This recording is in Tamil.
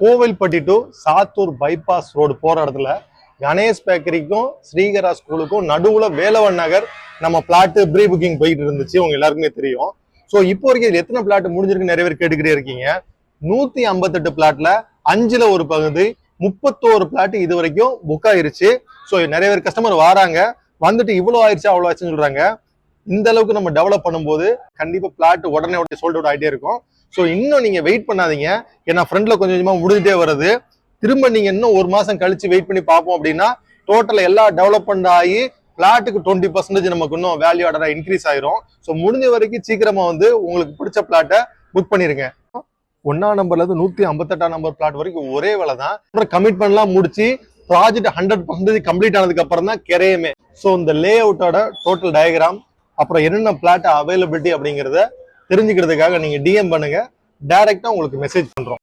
Kovilpatti to Sattur bypass road போற இடத்துல கணேஷ் பேக்கரிக்கும் ஸ்ரீகரா ஸ்கூலுக்கும் நடுவுல வேலவன் நகர் நம்ம பிளாட்டு ப்ரீ புக்கிங் போயிட்டு இருந்துச்சு. உங்க எல்லாருக்குமே தெரியும். ஸோ இப்போ வரைக்கும் எத்தனை பிளாட் முடிஞ்சிருக்கு நிறைய பேர் கேட்டுக்கிட்டே இருக்கீங்க. நூத்தி ஐம்பத்தெட்டு பிளாட்ல அஞ்சுல ஒரு பகுதி முப்பத்தோரு பிளாட் இது வரைக்கும் புக் ஆயிருச்சு. ஸோ நிறைய பேர் கஸ்டமர் வராங்க. வந்துட்டு இவ்வளோ ஆயிடுச்சு அவ்வளோ ஆச்சுன்னு சொல்றாங்க. இந்த அளவுக்கு நம்ம டெவலப் பண்ணும்போது கண்டிப்பாக பிளாட் உடனே உடனே சோல்ட் அவுட் ஆகிட்டே இருக்கும். ஸோ இன்னும் நீங்கள் வெயிட் பண்ணாதீங்க. ஏன்னா ஃப்ரெண்டில் கொஞ்சம் கொஞ்சமாக முடிஞ்சிட்டே வருது. திரும்ப நீங்கள் இன்னும் ஒரு மாதம் கழிச்சு வெயிட் பண்ணி பார்ப்போம் அப்படின்னா டோட்டல் எல்லா டெவலப்மெண்ட் ஆகி பிளாட்டுக்கு டுவெண்ட்டி பர்சன்டேஜ் நமக்கு இன்னும் வேல்யூ ஆர்டராக இன்க்ரீஸ் ஆயிரும். ஸோ முடிஞ்ச வரைக்கும் சீக்கிரமாக வந்து உங்களுக்கு பிடிச்ச பிளாட்டை புக் பண்ணிருங்க. ஒன்றாம் நம்பர்ல இருந்து நூத்தி ஐம்பத்தெட்டாம் நம்பர் பிளாட் வரைக்கும் ஒரே வேலை தான். அப்புறம் கமிட்மெண்ட்லாம் முடிச்சு ப்ராஜெக்ட் ஹண்ட்ரட் பர்சன்டேஜ் கம்ப்ளீட் ஆனதுக்கு அப்புறம் தான் கிரையுமே ஸோ இந்த லே அவுட்டோட டோட்டல் டயக்ராம் அப்புறம் என்னென்ன பிளாட் அவைலபிலிட்டி அப்படிங்கிறத தெரிஞ்சுக்கிறதுக்காக நீங்கள் டிஎம் பண்ணுங்கள் டைரெக்டாக உங்களுக்கு மெசேஜ் பண்ணுறோம்